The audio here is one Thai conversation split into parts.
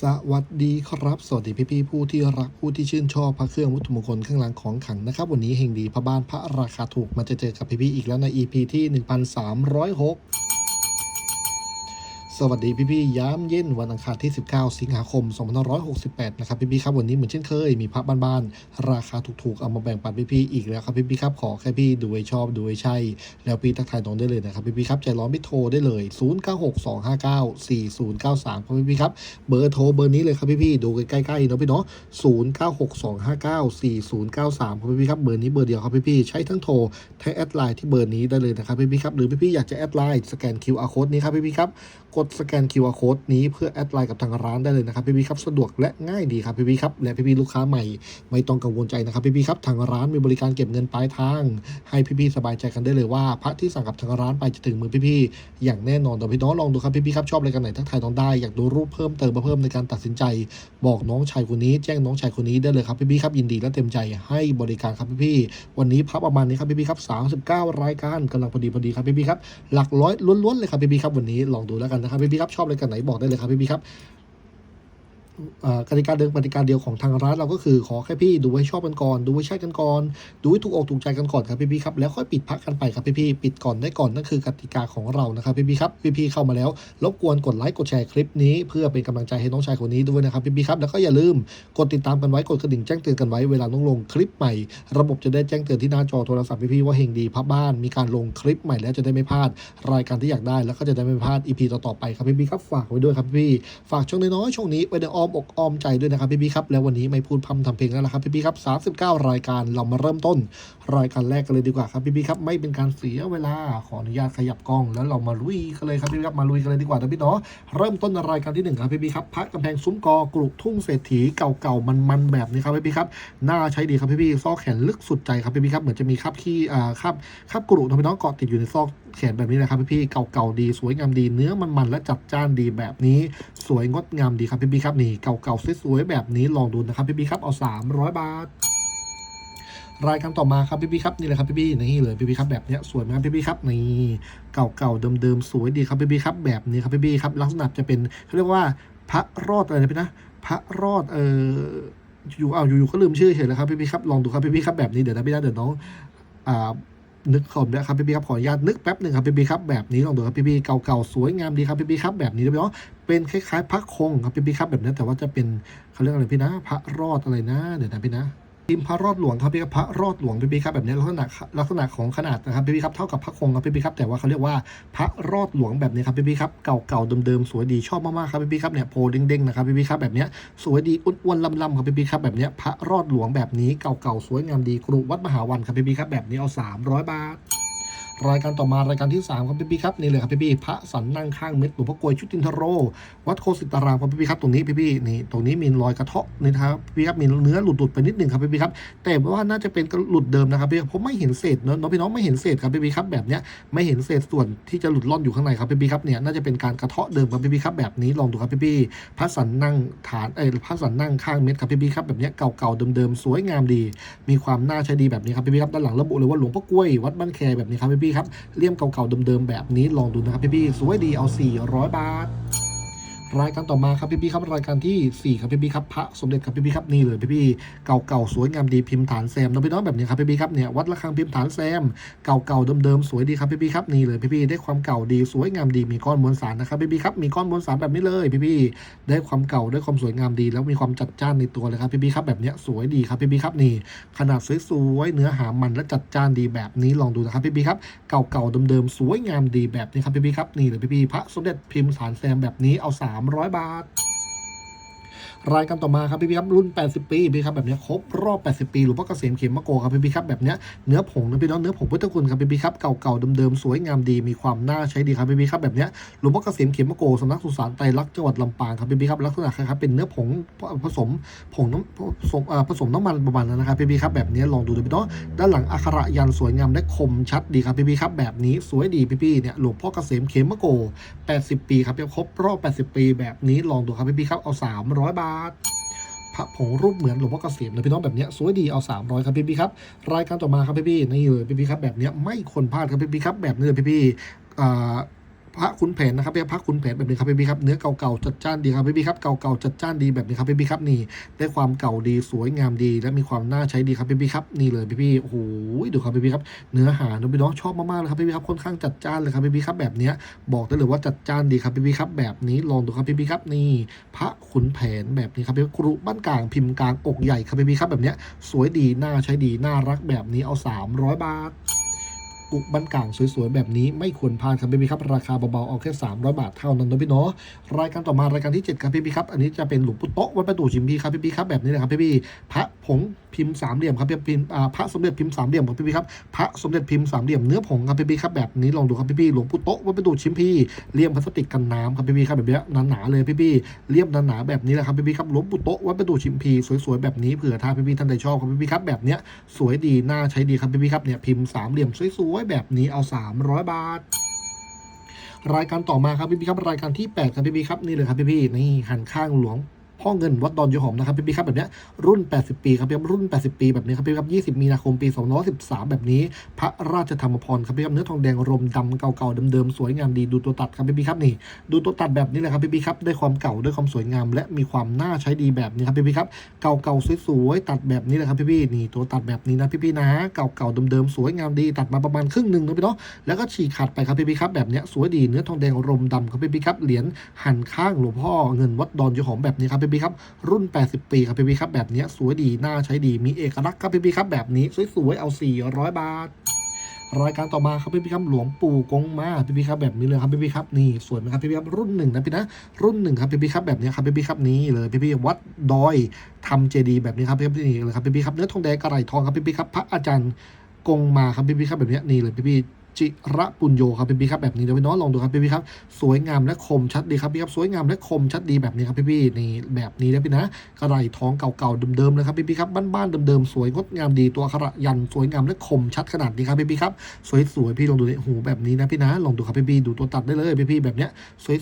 สวัสดีครับ สวัสดีพี่ๆผู้ที่รักผู้ที่ชื่นชอบพระเครื่องวัตถุมงคลเครื่องรางของขังนะครับ วันนี้เฮงดีพระบ้านพระราคาถูกมาจะเจอกับพี่ๆอีกแล้วใน EP ที่ 1306 สวัสดีพี่ๆย้ำเย็นวันอังคารที่ 19 สิงหาคม 2568 นะครับพี่ๆครับวันนี้เหมือนเช่นเคยมีพระบ้านๆราคาถูกๆเอามาแบ่งปันพี่ๆอีกแล้วครับพี่ๆครับขอแค่พี่ดูให้ชอบดูให้ใช่ แล้วพี่ทักทายน้องได้เลยนะครับพี่ๆครับใจร้อนไม่โทรได้เลย 0962594093ครับพี่ๆครับเบอร์โทรเบอร์นี้เลยครับพี่ๆดูใกล้ๆเนาะพี่เนาะ0962594093ครับพี่ๆครับเบอร์นี้เบอร์เดียวครับพี่ๆใช้ทั้งโทรทั้งแอดไลน์ที่เบอร์นี้ได้เลยนะครับพี่ๆครับหรือพี่ๆอยากจะแอดไลน์สแกน QR code นี้ครับพี่ๆครับกดสแกน QR code นี้เพื่อแอดไลน์กับทางร้านได้เลยนะครับพี่ๆครับสะดวกและง่ายดีครับพี่ๆครับและพี่ๆลูกค้าใหม่ ไม่ต้องกังวลใจนะครับพี่ๆครับทางร้านมีบริการเก็บเงินปลายทาง ให้พี่ๆสบายใจกันได้เลยว่า พระที่สั่งกับทางร้านไปจะถึงมือพี่ๆอย่างแน่นอนเดี๋ยวพี่น้องลองดูครับพี่ๆครับชอบอะไรกันไหนทักทายน้องได้อยากดูรูปเพิ่มเติมมาเพิ่มในการตัดสินใจ บอกน้องชายคนนี้ แจ้งน้องชายคนนี้ได้เลยครับพี่ๆครับยินดีและเต็มใจให้บริการครับพี่ๆวันนี้พระประมาณนี้ครับพี่ๆครับ39 รายการกำลังพอดีพอดีครับพี่ๆครับหลักร้อยล้วนๆเลยครับพี่ๆครับวันนี้ลองดูแล้วกันนะครับพี่ๆครับชอบรายกันไหนบอกได้เลยครับพี่ๆครับ กติกาเดิมกติกาเดียวของทางร้านเราก็คือขอแค่พี่ดูให้ชอบกันก่อนดูให้ใช่กันก่อนดูให้ถูกอกถูกใจกันก่อนครับพี่ๆครับแล้วค่อยปิดพักกันไปครับพี่ๆปิดก่อนได้ก่อนนั่นคือกติกาของเรานะครับพี่ๆครับพี่ๆเข้ามาแล้วรบกวนกดไลค์กดแชร์คลิปนี้เพื่อเป็นกำลังใจให้น้องชายคนนี้ด้วยนะครับพี่ๆครับแล้วก็อย่าลืมกดติดตามกันไว้กดกระดิ่งแจ้งเตือนกันไว้เวลาน้องลงคลิปใหม่ ระบบจะได้แจ้งเตือนที่หน้าจอโทรศัพท์พี่ๆว่าเฮงดีพับบ้านมีการลงคลิปใหม่แล้วจะได้ไม่พลาดรายการที่อยากได้แล้วก็จะได้ไม่พลาดอีพีต่อๆไปครับพี่ๆครับฝากไว้ด้วยครับพี่ฝากช่องน้อยๆช่องนี้ไว้ในออมอกอ้อมใจด้วยนะครับพี่ๆครับ แล้ววันนี้ไม่พูดพร่ำทำเพลงแล้วนะครับพี่ๆครับ 39 รายการเรามาเริ่มต้น รายการแรกกันเลยดีกว่าครับพี่ๆครับไม่เป็นการเสียเวลาขออนุญาตขยับกล้อง แล้วเรามาลุยกันเลยครับพี่ๆครับมาลุยกันเลยดีกว่านะพี่เนาะเริ่มต้นรายการที่หนึ่งครับพี่ๆครับพระกำแพงซุ้มกอกรุทุ่งเศรษฐีเก่าๆมันๆแบบนี้ครับพี่ๆครับน่าใช้ดีครับพี่ๆซอกแขนลึกสุดใจครับพี่ๆครับเหมือนจะมีคาบขี้อ่าคาบคาบกรุนะพี่น้องเกาะติดอยู่ในซอก แขนแบบนี้นะครับพี่ๆเก่าๆดีสวยงามดีเนื้อมันๆและจัดจ้านดีแบบนี้สวยงดงามดีครับพี่ๆครับนี่เก่าๆสวยๆแบบนี้ลองดูนะครับพี่ๆครับเอา 300 บาทรายการต่อมาครับพี่ๆครับนี่เลยครับพี่ๆนี่เลยพี่ๆครับแบบเนี้ยสวยไหมครับพี่ๆครับนี่เก่าๆเดิมๆสวยดีครับพี่ๆครับแบบนี้ครับพี่ๆครับลักษณะจะเป็นเขาเรียกว่าพระรอดอะไรนะพี่นะพระรอดเอออยู่เอาอยู่ๆก็ลืมชื่อเฉยเลยครับพี่ๆครับลองดูครับพี่ๆครับแบบนี้เดี๋ยวนะพี่นะเดี๋ยวน้องอ่า นึกขอบนะครับพี่บีครับขออนุญาตนึกแป๊บหนึ่งครับพี่บีครับแบบนี้ลองดูครับพี่บีเก่าๆสวยงามดีครับพี่บีครับแบบนี้นะพี่นาะเป็นคล้ายๆพระคงครับพี่บีครับแบบนี้แต่ว่าจะเป็นเขาเรียกอะไรพี่นะ พระรอดอะไรนะเดี๋ยวนะพี่นะ พิมพ์พระรอดหลวงครับพี่ครับพระรอดหลวงพี่พี่ครับแบบนี้ลักษณะลักษณะของขนาดนะครับพี่พี่ครับเท่ากับพระคงครับพี่พี่ครับแต่ว่าเขาเรียกว่าพระรอดหลวงแบบนี้ครับพี่พี่ครับเก่าๆเดิมๆสวยดีชอบมากๆครับพี่พี่ครับเนี่ยโพเด้งๆนะครับพี่พี่ครับแบบนี้สวยดีอ้วนๆลำๆครับพี่พี่ครับแบบนี้พระรอดหลวงแบบนี้เก่าๆสวยงามดีครูวัดมหาวันครับพี่พี่ครับแบบนี้เอา 300 บาท รายการต่อมารายการที่3ครับพี่พี่ครับนี่เลยครับพี่พี่พระสันนั่งข้างเม็ดหลวงพ่อกลวยชุตินทโร วัดโคสิตารามครับพี่พี่ครับตรงนี้พี่พี่นี่ตรงนี้มีรอยกระเทาะนี่นะครับพี่ครับมีเนื้อหลุดหลุดไปนิดหนึ่งครับพี่พี่ครับแต่ว่าน่าจะเป็นหลุดเดิมนะครับพี่ผมไม่เห็นเศษเนอะพี่น้องไม่เห็นเศษครับพี่พี่ครับแบบเนี้ยไม่เห็นเศษส่วนที่จะหลุดล่อนอยู่ข้างในครับพี่พี่ครับเนี่ยน่าจะเป็นการกระเทาะเดิมครับพี่พี่ครับแบบนี้ลองดูครับพี่พี่พระสันนั่งฐานเอ้ยพระสันนั่งข้างเม็ดครับพี่พี่ครับแบบเนี้ยเก่าๆเดิมๆสวยงามดี มีความน่าใช้ดีแบบนี้ครับพี่พี่ครับด้านหลังระบุเลยว่าหลวงพ่อกล้วยวัดบ้านแคแบบนี้ครับพี่พี่ครับเลี่ยมเก่าๆเดิมๆแบบนี้ลองดูนะครับพี่ๆสวยดีเอา 400 บาท รายการต่อมาครับพี่พี่ครับรายการที่ 4 ครับพี่พี่ครับพระสมเด็จครับพี่พี่ครับนี่เลยพี่พี่เก่าๆสวยงามดีพิมพ์ฐานแซมน้องพี่น้องแบบนี้ครับพี่พี่ครับเนี่ยวัดระฆังพิมพ์ฐานแซมเก่าๆเดิมๆสวยดีครับพี่พี่ครับนี่เลยพี่พี่ได้ความเก่าดีสวยงามดีมีก้อนมวลสารนะครับพี่พี่ครับมีก้อนมวลสารแบบนี้เลยพี่พี่ได้ความเก่าได้ความสวยงามดี แล้วมีความจัดจ้านในตัวเลยครับพี่พี่ครับแบบเนี้ยสวยดีครับพี่พี่ครับนี่ ขนาดสวยๆเนื้อหามันและจัดจ้านดีแบบนี้ลองดูนะครับพี่พี่ครับเก่าๆเดิมๆสวยงามดีแบบนี้ครับพี่พี่ครับนี่เลยพี่พี่พระสมเด็จพิมพ์ฐานแซมแบบนี้เอา300 บาท รายการต่อมาครับพี่พี่ครับรุ่น 80 ปีพี่ครับแบบเนี้ยครบรอบ 80 ปีหลวงพ่อเกษมเขมมะโกครับพี่พี่ครับแบบเนี้ยเนื้อผงนะพี่น้องเนื้อผงพุทธคุณครับพี่พี่ครับเก่าๆเดิมๆสวยงามดีมีความน่าใช้ดีครับพี่พี่ครับแบบเนี้ยหลวงพ่อเกษมเขมมะโกสำนักสุสานไตรลักษณ์จังหวัดลำปางครับพี่พี่ครับลักษณะคล้ายๆเป็นเนื้อผงผสมผงน้ำผสมเอ่อผสมน้ำมันประมาณนั้นนะครับพี่พี่ครับแบบเนี้ยลองดูดูพี่น้องด้านหลังอักขระยันต์สวยงามและคมชัดดีครับพี่พี่ครับแบบนี้สวยดีพี่พี่เนี่ยหลวงพ่อเกษมเขมมะโก 80 ปีครับครบรอบ 80 ปีแบบนี้ลองดูครับพี่พี่ครับเอา 300 บาทพระผงรูปเหมือนหลวงพ่อเกษมเลยพี่น้องแบบนี้สวยดีเอา 300 ครับพี่พี่ครับรายการต่อมาครับพี่พี่นี่เลยพี่พี่ครับแบบนี้ไม่ควรพลาดครับพี่พี่ครับแบบนี้เลยพี่พี่อ่า พระขุนแผนนะครับพี่พระขุนแผนแบบนี้ครับพี่ครับเนื้อเก่าๆจัดจ้านดีครับพี่ครับเก่าๆจัดจ้านดีแบบนี้ครับพี่ครับนี่ได้ความเก่าดีสวยงามดี และมีความน่าใช้ดีครับพี่ครับนี่เลยพี่โอ้โหดูครับพี่ครับเนื้อหาน้องพี่น้องชอบมากๆเลยครับพี่ครับค่อนข้างจัดจ้านเลยครับพี่ครับแบบเนี้ยบอกได้เลยว่าจัดจ้านดีครับพี่ครับแบบนี้ลองดูครับพี่ครับนี่ พระขุนแผนแบบนี้ครับพี่ครุบ้านกลางพิมพ์กลางอกใหญ่ครับพี่ครับแบบเนี้ยสวยดีน่าใช้ดีน่ารักแบบนี้เอา 300 บาท กุกบันกลางสวยๆ แบบนี้ไม่ควรพลาดครับพี่ครับ ราคาเบาๆ เอาแค่ 300 บาทเท่านั้นนะพี่เนาะรายการต่อมารายการที่ 7 ครับพี่ครับ อันนี้จะเป็นหลวงปู่โต๊ะวัดประตูชิมพีครับพี่ครับแบบนี้นะครับพี่พระผง พิมพ์สามเหลี่ยมครับพี่พิมพ์อ่พระสมเด็จพิมพ์สามเหลี่ยมครับพี่ครับพระสมเด็จพิมพ์สามเหลี่ยมเนื้อผงครับพี่ครับแบบนี้ลองดูครับพี่หลวงปู่โต๊ะวัดประตูชิมพีเลี่ยมพลาสติกกันน้ำครับพี่ครับแบบนี้หนาๆเลยพี่เลี่ยมหนาๆแบบนี้แหละครับพี่ครับหลวงปู่โต๊ะวัดประตูชิมพีสวยๆแบบนี้เผื่อถ้าพี่ท่านใดชอบครับพี่ครับแบบเนี้ยสวยดีน่าใช้ดีครับพี่ครับเนี่ยพิมพ์สามเหลี่ยมสวยๆแบบนี้เอา 300 บาทรายการต่อมาครับพี่พี่ครับรายการที่ 8 ครับพี่พี่ครับนี่เลยครับพี่พี่นี่หันข้างหลวง พ่อเงินวัดดอนยูหอมนะครับพี่พี่ครับแบบเนี้ยรุ่น 80 ปีครับพี่รุ่น 80 ปีแบบนี้ครับพี่ครับ 20 มีนาคมปี2513 แบบนี้ พระราชธรรมพรครับพี่ครับเนื้อทองแดงรมดำเก่าๆเดิมๆสวยงามดีดูตัวตัดครับพี่พี่ครับนี่ ดูตัวตัดแบบนี้เลยครับพี่พี่ครับด้วยความเก่าด้วยความสวยงาม และมีความน่าใช้ดีแบบนี้ครับพี่พี่ครับเก่าๆสวยๆตัดแบบนี้เลยครับพี่พี่นี่ตัวตัดแบบนี้นะพี่พี่นะเก่าๆเดิมๆสวยงามดีตัดมาประมาณครึ่งหนึ่งนะพี่เนาะแล้วก็ฉีกขาดไปครับพี่พี่ครับแบบเนี้ยสวยดีเนื้อทองแดงรมดำครับพี่พี่ครับเหรียญหั่นข้างหลวงพ่อเงินวัดดอนยูหอมแบบนี้ครับพี่พี่ครับรุ่น 80 ปีครับพี่พี่ครับแบบเนี้ยสวยดีน่าใช้ดีมีเอกลักษณ์ครับพี่พี่ครับแบบนี้สวยๆเอา 400 บาทรายการต่อมาครับพี่พี่ครับหลวงปู่กงมาพี่พี่ครับแบบนี้เลยครับพี่พี่ครับนี่สวยไหมครับพี่พี่ครับรุ่นหนึ่งนะพี่นะรุ่นหนึ่งครับพี่พี่ครับแบบนี้ครับพี่พี่ครับนี้เลยพี่พี่วัดดอยทำเจดีย์แบบนี้ครับพี่พี่นี่เลยครับพี่พี่ครับเนื้อทองแดงกระไรทองครับพี่พี่ครับพระอาจารย์กงมาครับพี่พี่ครับแบบนี้นี่เลยพี่พี่ จิระปุญโยครับพี่พี่ครับแบบนี้เดี๋ยวพี่น้องลองดูครับพี่พี่ครับสวยงามและคมชัดดีครับพี่ครับสวยงามและคมชัดดีแบบนี้ครับพี่พี่นี่แบบนี้นะพี่นะกระไรทองเก่าๆเดิมๆเลยครับพี่พี่ครับบ้านๆเดิมๆสวยงดงามดีตัวขระยันสวยงามและคมชัดขนาดนี้ครับพี่พี่ครับสวยๆพี่ลองดูดิหูแบบนี้นะพี่นะลองดูครับพี่พี่ดูตัวตัดได้เลยพี่พี่แบบเนี้ย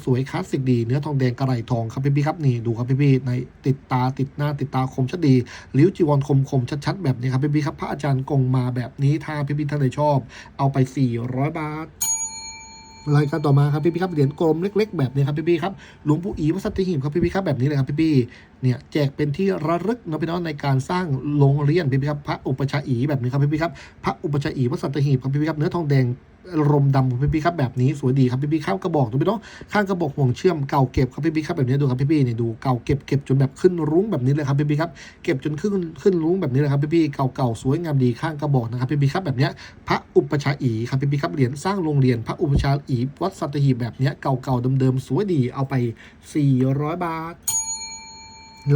สวยๆคลาสสิกดีเนื้อทองแดงกระไรทองครับพี่พี่ครับนี่ดูครับพี่พี่ในติดตาติดหน้าติดตาคมชัดดีลิ้วจีวรคมคมๆชัดๆแบบนี้ครับพี่พี่ครับพระอาจารย์กงมาแบบนี้ถ้าพี่พี่ท่านใดชอบ เอาไป400 บาท รายการต่อมาครับพี่พี่ครับเหรียญกลมเล็ก ๆ แบบนี้ครับพี่พี่ครับหลวงปู่อีวัดสัตหิมครับพี่พี่ครับแบบนี้เลยครับพี่พี่เนี่ยแจกเป็นที่ระลึกนะพี่น้องในการสร้างโรงเรียนพี่พี่ครับพระอุปชาย์อีแบบนี้ครับพี่พี่ครับพระอุปชาย์อีวัดสัตหิมครับพี่พี่ครับเนื้อทองแดง รมดำของพี่พี่ครับแบบนี้สวยดีครับพี่พี่ข้างกระบอกดูพี่น้องข้างกระบอกห่วงเชื่อมเก่าเก็บครับพี่พี่ครับแบบนี้ดูครับพี่พี่เนี่ยดูเก่าเก็บเก็บจนแบบขึ้นรุ้งแบบนี้เลยครับพี่พี่ครับเก็บจนขึ้นขึ้นรุ้งแบบนี้เลยครับพี่พี่เก่าๆสวยงามดีข้างกระบอกนะครับพี่พี่ครับแบบนี้พระอุปชาย์อีครับพี่พี่ครับเหรียญสร้างโรงเรียนพระอุปชาย์อีวัดสัตหีบแบบนี้ยเก่าเดิมๆสวยดีเอาไป 400 บาท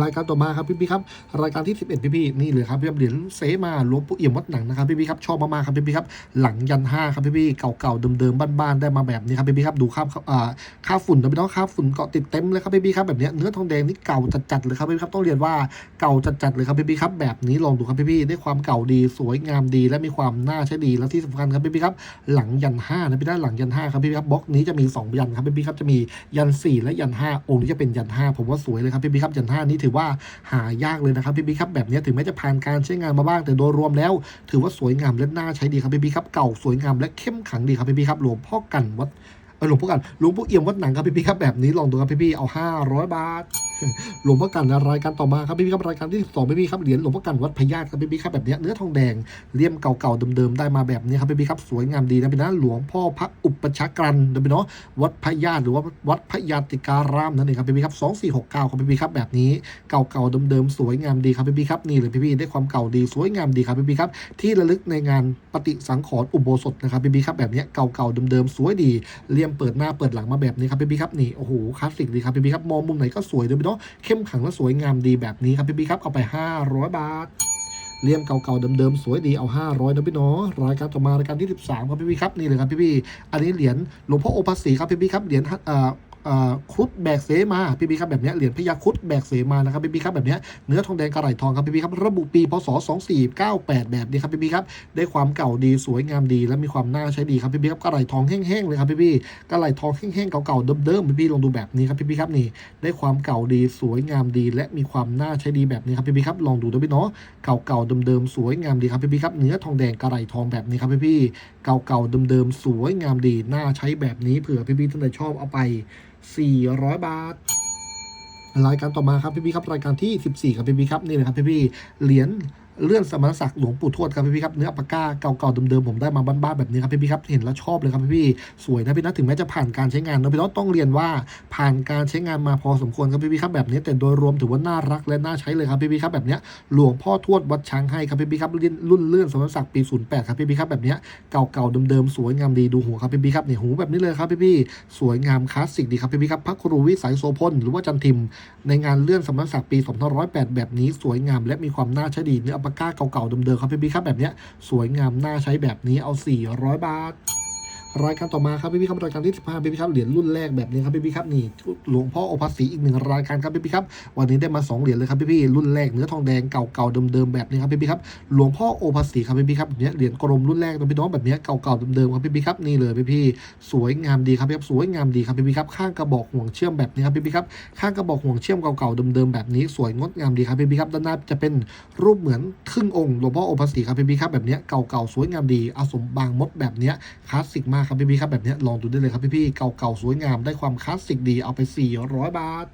รายการต่อมาครับพี่พี่ครับรายการที่ 11 พี่พี่นี่เลยครับพี่ครับเหรียญเสมาหลวงปู่เอี่ยมวัดหนังนะครับพี่พี่ครับชอบมากๆครับพี่พี่ครับหลังยันห้าครับพี่พี่เก่าๆเดิมๆบ้านๆได้มาแบบนี้ครับพี่พี่ครับดูค่าอ่าค่าฝุ่นนะพี่น้องค่าฝุ่นเกาะติดเต็มเลยครับพี่พี่ครับแบบนี้เนื้อทองแดงนี่เก่าจัดๆเลยครับพี่พี่ครับต้องเรียนว่าเก่าจัดๆเลยครับพี่พี่ครับแบบนี้ลองดูครับพี่พี่ได้ความเก่าดีสวยงามดี และมีความน่าใช้ดีและที่สำคัญครับพี่พี่ครับหลังยันห้านะพี่ด้านหลังยันห้าครับพี่พี่ครับบล็อกนี้จะมีสองยันครับพี่พี่ครับจะมียันสี่และยันห้าองค์นี้จะเป็นยันห้าผมว่าสวยเลยครับพี่พี่ครับยันห้านี้ถือว่าหายากเลยนะครับพี่พี่ครับแบบนี้ถึงแม้จะผ่านการใช้งานมาบ้างแต่โดยรวมแล้ว ถือว่าสวยงามและน่าใช้ดีครับพี่พี่ครับเก่าสวยงามและเข้มขังดีครับพี่พี่ครับหลวงพ่อกันวัด หลวงพ่อกันหลวงพ่อเอี่ยมวัดหนังครับพี่พี่ครับแบบนี้ลองดูครับพี่พี่เอาห้าร้อยบาทหลวงพ่อกันรายการต่อมาครับพี่พี่ครับรายการที่สองพี่พี่ครับเหรียญหลวงพ่อกันวัดพญาตครับพี่พี่ครับแบบนี้เนื้อทองแดงเลี่ยมเก่าๆเดิมๆได้มาแบบนี้ครับพี่พี่ครับสวยงามดีนะพี่นะหลวงพ่อพระอุปชฌากรันนะพี่เนาะวัดพญาตหรือว่าวัดพญาติการามนั่นเองครับพี่พี่ครับสองสี่หกเก้าครับพี่พี่ครับแบบนี้เก่าๆเดิมๆสวยงามดีครับพี่พี่ครับนี่เลยพี่พี่ได้ความเก่าดีสวยงามดีครับพี่พี่ครับที่ระลึกในงานปฏิสังขรณ์อุโบสถนะครับพี่พี่ครับแบบนี้เก่าๆเดิมๆสวยดีเลี่ยมเปิดหน้าเปิดหลังมาแบบนี้ครับพี่พี่ครับนี่โอ้โหคลาสสิกดีครับพี่พี่ครับมองมุมไหนก็สวยเลยพี่เนาะเข้มขังและสวยงามดีแบบนี้ครับพี่พี่ครับเอาไป 500 บาทเลี่ยมเก่าๆเดิมๆสวยดีเอา 500นะพี่น้องรายการต่อมารายการที่ 13 ครับพี่พี่ครับนี่เลยครับพี่พี่อันนี้เหรียญหลวงพ่อโอภาสีครับพี่พี่ครับเหรียญ ครุฑแบกเสมาพี่พี่ครับแบบนี้เหรียญพญาครุฑแบกเสมานะครับพี่พี่ครับแบบนี้เนื้อทองแดงกระไหลทองครับพี่พี่ครับระบุปีพศ2498 แบบนี้ครับพี่พี่ครับได้ความเก่าดีสวยงามดี และมีความน่าใช้ดีครับพี่พี่ครับกระไหลทองแห้งๆเลยครับพี่พี่กระไหลทองแห้งๆเก่าๆเดิมๆพี่พี่ลองดูแบบนี้ครับพี่พี่ครับนี่ได้ความเก่าดีสวยงามดี และมีความน่าใช้ดีแบบนี้ครับพี่พี่ครับลองดูด้วยพี่เนาะเก่าๆเดิมๆสวยงามดีครับพี่พี่ครับเนื้อทองแดงกระไหลทองแบบนี้ครับพี่พี่เก่าๆเดิมๆสวยงามดีน่าใช้แบบนี้เผื่อพี่พีท่านใดชอบเอาไป 400 บาท รายการต่อมาครับพี่พี่ครับรายการที่ 14 ครับพี่พี่ครับนี่เลยครับพี่พี่เหรียญ เลื่อนสมณศักดิ์หลวงปู่ทวดครับพี่พี่ครับเนื้อปากกาเก่าๆเดิมๆผมได้มาบ้านๆแบบนี้ครับพี่พี่ครับเห็นแล้วชอบเลยครับพี่พี่สวยนะพี่นะถึงแม้จะผ่านการใช้งานนะพี่น้องต้องเรียนว่าผ่านการใช้งานมาพอสมควรครับพี่พี่ครับแบบนี้แต่โดยรวมถือว่าน่ารักและน่าใช้เลยครับพี่พี่ครับแบบเนี้ยหลวงพ่อทวดวัดช้างให้ครับพี่พี่ครับรุ่นรุ่นเลื่อนสมณศักดิ์ปี 08ครับพี่พี่ครับแบบเนี้ยเก่าๆเดิมๆสวยงามดีดูหัวครับพี่พี่ครับเนี่ยหูแบบนี้เลยครับพี่พี่สวยงามคลาสสิกดีครับพี่พี่ครับพระครูวิสัยโสพลหรือว่าจันทิม ในงานเลื่อนสมณศักดิ์ปี 2508 แบบนี้สวยงามและมีความน่าใช้ดีเนื้อปาก้าเก่าๆเดิมๆครับพี่ๆครับแบบเนี้ยสวยงามน่าใช้แบบนี้เอา 400 บาท รายการต่อมาครับพี่พี่ครับรายการที่15พี่พี่ครับเหรียญรุ่นแรกแบบนี้ครับพี่พี่ครับนี่หลวงพ่อโอภาสีอีกหนึ่งรายการครับพี่พี่ครับวันนี้ได้มา2เหรียญเลยครับพี่พี่รุ่นแรกเนื้อทองแดงเก่าๆเดิมๆแบบนี้ครับพี่พี่ครับหลวงพ่อโอภาสีครับพี่พี่ครับแบบเนี้ยเหรียญกรมรุ่นแรกนะพี่น้องแบบนี้เก่าๆเดิมๆครับพี่พี่ครับนี่เลยพี่พี่สวยงามดีครับพี่ครับสวยงามดีครับพี่พี่ครับข้างกระบอกห่วงเชื่อมแบบนี้ครับพี่พี่ครับข้างกระบอกห่วงเชื่อมเก่าๆเดิมๆแบบนี้สวยงดงามดีครับพี่พี่ครับด้านหน้าจะเป็นรูปเหมือนครึ่งองค์หลวงพ่อโอภาสีครับพี่พี่ครับแบบเนี้ยเก่าๆสวยงามดีอาสมบางมดแบบเนี้ยคลาสสิกมากครับพี่พี่ครับแบบนี้ลองดูได้เลยครับพี่พี่เก่าๆสวยงามได้ความคลาสสิกดีเอาไป 400 บาท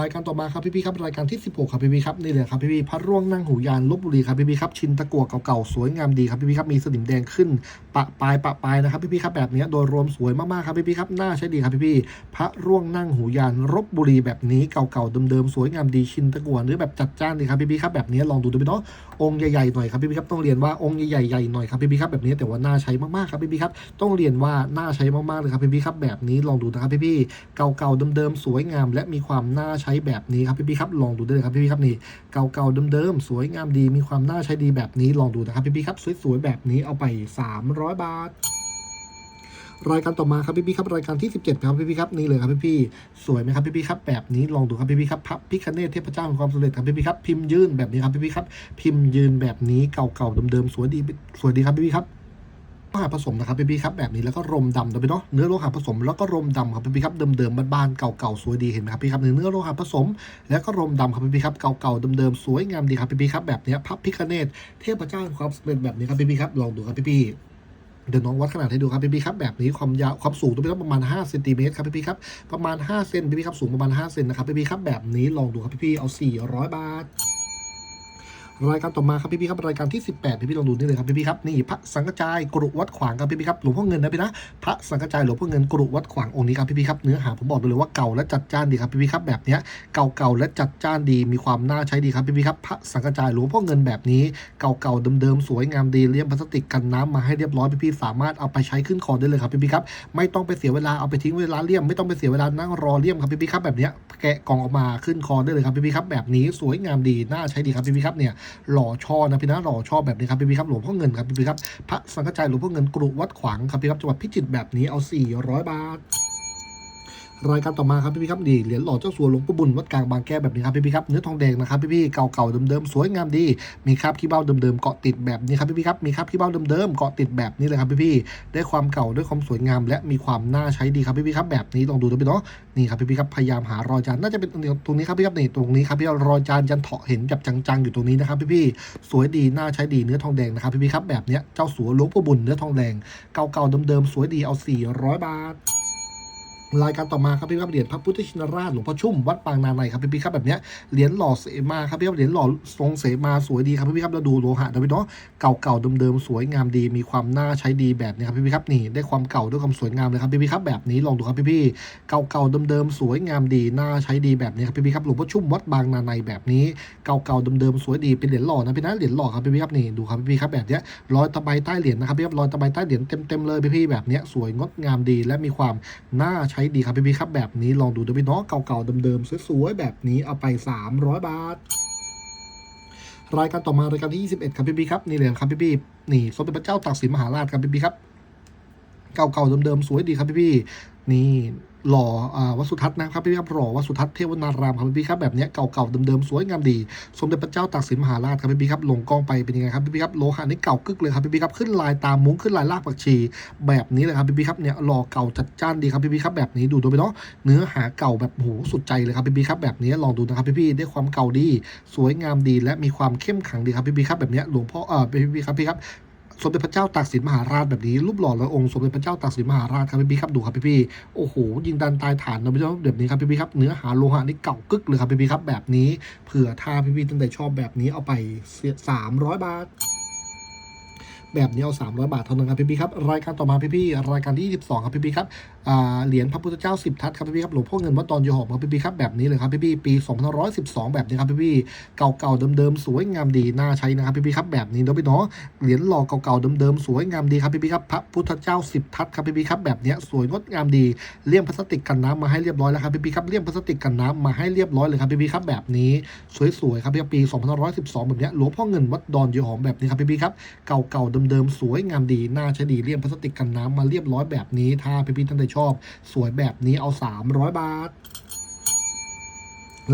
รายการต่อมาครับพี่พี่ครับรายการที่ 16 ครับพี่พี่ครับนี่เลยครับพี่พี่พระร่วงนั่งหูยานลบบุรีครับพี่พี่ครับชินตะกัวเก่าๆสวยงามดีครับพี่พี่ครับมีสนิมแดงขึ้น ปะปลายปะปลายนะครับพี่พี่ครับแบบนี้โดยรวมสวยมากๆครับพี่พี่ครับน่าใช้ดีครับพี่พี่พระร่วงนั่งหูยานลบบุรีแบบนี้เก่าๆเดิมๆสวยงามดีชินตะกัวเนื้อแบบจัดจ้านดีครับพี่พี่ครับแบบนี้ลองดูดูพี่เนาะองค์ใหญ่ๆหน่อยครับพี่พี่ครับต้องเรียนว่าองค์ใหญ่ๆหน่อยครับพี่พี่ครับแบบนี้แต่ว่าน่าใช้มากๆครับพี่พี่ครับต้องเรียนว่าน่าใช้มากๆเลยครับพี่พี่ครับแบบนี้ลองดูนะครับพี่พี่เก่าๆเดิมๆสวยงาม และมีความน่าใช้แบบนี้ครับพี่พี่ครับลองดูได้เลยครับพี่พี่ครับนี่เก่าๆเดิมๆสวยงามดีมีความน่าใช้ดีแบบนี้ลองดูนะครับพี่พี่ครับสวยๆแบบนี้เอาไป 300 บาทรายการต่อมาครับพี่พี่ครับรายการที่ 17ครับพี่พี่ครับนี่เลยครับพี่พี่สวยไหมครับพี่พี่ครับแบบนี้ลองดูครับพี่พี่ครับพระพิคเนตเทพเจ้าแห่งความสำเร็จครับพี่พี่ครับพิมพ์ยืนแบบนี้ครับพี่พี่ครับพิมพ์ยืนแบบนี้เก่าๆเดิมๆสวยดีสวยดีครับพี่พี่ครับ โลหะผสมนะครับพี่พี่ครับแบบนี้แล้วก็รมดำนะพี่เนาะเนื้อโลหะผสมแล้วก็รมดำครับพี่พี่ครับเดิมๆบ้านๆเก่าๆสวยดีเห็นไหมครับพี่ครับเนื้อโลหะผสม แล้วก็รมดำครับพี่พี่ครับเก่าๆเดิมๆสวยงามดีครับพี่พี่ครับแบบนี้พระพิคเนตเทพเจ้าความเร็จแบบนี้ครับพี่พี่ครับลองดูครับพี่พี่เดี๋ยวน้องวัดขนาดให้ดูครับพี่พี่ครับแบบนี้ความยาวความสูงต้องเป็นประมาณ5เซนติเมตรครับพี่พี่ครับประมาณ5เซนพี่พี่ครับสูงประมาณ5เซนนะครับพี่พี่ครับแบบนี้ลองดูครับพี่พี่เอา 400 บาท รายการต่อมาครับพี่พี่ครับรายการที่ 18พี่พี่ลองดูนี่เลยครับพี่พี่ครับนี่พระสังฆจายกรุวัดขวางครับพี่พี่ครับหลวงพ่อเงินนะพี่นะพระสังฆจายหลวงพ่อเงินกรุวัดขวางองค์นี้ครับพี่พี่ครับเนื้อหาผมบอกเลยว่าเก่าและจัดจ้านดีครับพี่พี่ครับแบบเนี้ยเก่าๆและจัดจ้านดีมีความน่าใช้ดีครับพี่พี่ครับพระสังฆจายหลวงพ่อเงินแบบนี้เก่าๆเดิมๆสวยงามดีเลี่ยมพลาสติกกันน้ำมาให้เรียบร้อยพี่ๆสามารถเอาไปใช้ขึ้นคอได้เลยครับพี่ๆครับไม่ต้องไปเสียเวลาเอาไปทิ้งเวลาเลี่ยมไม่ต้องไปเสียเวลานั่งรอเลี่ยมครับพี่ๆครับแบบเนี้ยแกะกล่องออกมาขึ้นคอได้เลยครับพี่ๆครับแบบนี้สวยงามดีน่าใช้ดีครับพี่ๆครับเนี่ยหล่อช่อนะพี่นะหล่อช่อแบบนี้ครับพี่พีครับหลวงพ่อเงินครับพี่พีครับพระสังฆจายหลวงพ่อเงินกรุวัดขวางครับพี่ครับจังหวัดพิจิตรแบบนี้เอา 400 บาท รายการต่อมาครับพี่พี่ครับดีเหรียญหล่อเจ้าสัวหลวงปู่บุญวัดกลางบางแก้แบบนี้ครับพี่พี่ครับเนื้อทองแดงนะครับพี่พี่เก่าๆเดิมๆสวยงามดี มีคราบขี้เบ้าเดิมๆเกาะติดแบบนี้ครับพี่พี่ครับมีคราบขี้เบ้าเดิมๆเกาะติดแบบนี้เลยครับพี่พี่ได้ความเก่าด้วยความสวยงาม และมีความน่าใช้ดีครับพี่พี่ครับแบบนี้ลองดูนะพี่เนาะนี่ครับพี่พี่ครับพยายามหารอยจานน่าจะเป็นตรงนี้ครับพี่ครับนี่ตรงนี้ครับพี่รอยจานยันเถาะเห็นแบบจังๆอยู่ตรงนี้นะครับพี่พี่สวยดีน่าใช้ดีเนื้อทองแดงนะครับพี่พี่ครับแบบเนี้ยเจ้าสัวหลวงปู่บุญเนื้อทองแดงเก่าๆเดิมๆสวยดีเอา 400 บาท รายการต่อมาครับพี่ครับเหรียญพระพุทธชินราชหลวงพ่อชุ่มวัดปางนาในครับพี่พี่ครับแบบเนี้ยเหรียญหล่อเสมาครับพี่ครับเหรียญหล่อทรงเสมาสวยดีครับพี่พี่ครับแล้วดูโลหะนะพี่เนาะเก่าๆเดิมๆสวยงามดีมีความน่าใช้ดีแบบนี้ครับพี่พี่ครับนี่ได้ความเก่าด้วยความสวยงามเลยครับพี่พี่ครับแบบนี้ลองดูครับพี่พี่เก่าๆเดิมๆสวยงามดีน่าใช้ดีแบบนี้ครับพี่พี่ครับหลวงพ่อชุ่มวัดบางนาในแบบนี้เก่าๆเดิมๆสวยดีเป็นเหรียญหล่อนะพี่นะเหรียญหล่อครับพี่พี่ครับนี่ดูครับพี่พี่ครับแบบเนี้ยรอยตะไบใต้เหรียญนะครับพี่ครับรอยตะไบใต้เหรียญเต็มๆเลยพี่พี่แบบเนี้ยสวยงดงามดีและมีความน่าใช้ดีครับพี่พี่ครับแบบนี้ลองดูดูพี่เน้องเก่าๆเดิมๆสวยๆแบบนี้เอาไป 300 บาท รายการต่อมารายการที่ 21 ครับพี่พี่ครับนี่เลยครับพี่พี่นี่สมเด็จพระเจ้าตากสินมหาราชครับพี่พี่ครับเก่าๆเดิมๆสวยดีครับพี่ๆนี่ หล่ออวัดสุทัศน์นะครับพี่ๆครับหล่อวัดสุทัศน์เทวนารามครับพี่ๆครับแบบนี้เก่าๆเดิมๆสวยงามดี สมเด็จพระเจ้าตากสินมหาราชครับพี่ๆครับลงกล้องไปเป็นยังไงครับพี่ๆครับโลหะนี่เก่ากึกเลยครับพี่ๆครับขึ้นลายตามมุ้งขึ้นลายรากผักชี แบบนี้เลยครับพี่ๆครับเนี่ยหล่อเก่าจัดจ้านดีครับพี่ๆครับแบบนี้ดูดูไปเนาะเนื้อหาเก่าแบบโหสุดใจเลยครับพี่ๆครับแบบนี้ลองดูนะครับพี่ๆได้ความเก่าดี สวยงามดีและมีความเข้มขังดีครับพี่ๆครับแบบเนี้ยหลวงพ่อเออพี่ครับพี่ครับ สมเด็จพระเจ้าตากสินมหาราชแบบนี้รูปหล่อและองค์สมเด็จพระเจ้าตากสินมหาราชครับพี่พี่ครับดูครับพี่พี่โอ้โหยิงดันตายฐานนะพี่น้องแบบนี้ครับพี่พี่ครับเนื้อหาโลหะนี่เก่ากึกเลยครับพี่พี่ครับแบบนี้เผื่อถ้าพี่ๆท่านใดชอบแบบนี้เอาไปสามร้อยบาทแบบนี้เอา300 บาทเท่านั้นครับพี่ๆครับรายการต่อมาพี่พี่รายการที่22ครับพี่พี่ครับเหรียญพระพุทธเจ้า10ทัศครับพี่ๆครับหลวงพ่อเงินวัดดอนโยหอมครับพี่ๆครับแบบนี้เลยครับพี่ๆปี2512แบบนี้ครับพี่ๆเก่าๆเดิมๆสวยงามดีน่าใช้นะครับพี่ๆครับแบบนี้เนาะพี่เนาะเหรียญหล่อเก่าๆเดิมๆสวยงามดีครับพี่ๆครับพระพุทธเจ้า10ทัศครับพี่ๆครับแบบเนี้ยสวยงดงามดีเลี่ยมพลาสติกกันน้ำมาให้เรียบร้อยแล้วครับพี่ๆครับเลี่ยมพลาสติกกันน้ำมาให้เรียบร้อยเลยครับพี่ๆครับแบบนี้สวยๆครับพี่ปี2512แบบนี้หลวงพ่อเงินวัดดอนโยหอมแบบนี้ครับพี่ๆครับเก่าๆเดิมๆสวยงามดีน่าใช้ดีเลี่ยมพลาสติกกันน้ำมาเรียบร้อยแบบนี้ถ้าพี่ๆท่านใดชอบ สวยแบบนี้เอา 300 บาท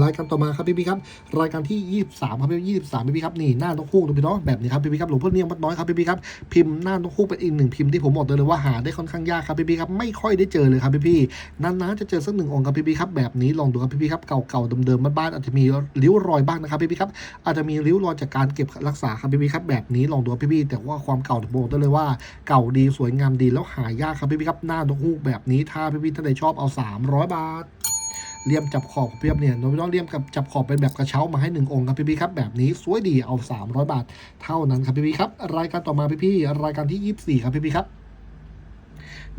รายการต่อมาครับพี่ๆครับรายการที่ 23 ครับพี่23พี่ๆครับนี่หน้านกฮูกดูพี่เนาะแบบนี้ครับพี่ๆครับหลวงพ่อเนียมวัดน้อยครับพี่ๆครับพิมพ์หน้านกฮูกเป็นอีกหนึ่งพิมพ์ที่ผมบอกเลยว่าหาได้ค่อนข้างยากครับพี่ๆครับไม่ค่อยได้เจอเลยครับพี่ๆนานๆจะเจอสักหนึ่งองค์ครับพี่ๆครับแบบนี้ลองดูครับพี่ๆครับเก่าๆเดิมๆบ้านๆอาจจะมีริ้วรอยบ้างนะครับพี่ๆครับอาจจะมีริ้วรอยจากการเก็บรักษาครับพี่ๆครับแบบนี้ลองดูครับพี่แต่ว่าความเก่าผมบอกได้เลยว่าเก่าดีสวยงามดีแล้วหายากครับพี่ๆครับหน้านกฮูกแบบนี้ถ้าพี่ๆท่านใดชอบเอา 300 บาท เลี่ยมจับขอบเพียบเนี่ยโนบิต้องเลี่ยมกับจับขอบเป็นแบบกระเช้ามาให้หนึ่งองค์ครับพี่พี่ครับแบบนี้สวยดีเอา 300 บาท เท่านั้นครับพี่พี่ครับรายการต่อมาพี่พี่รายการที่ 24 ครับพี่พี่ครับ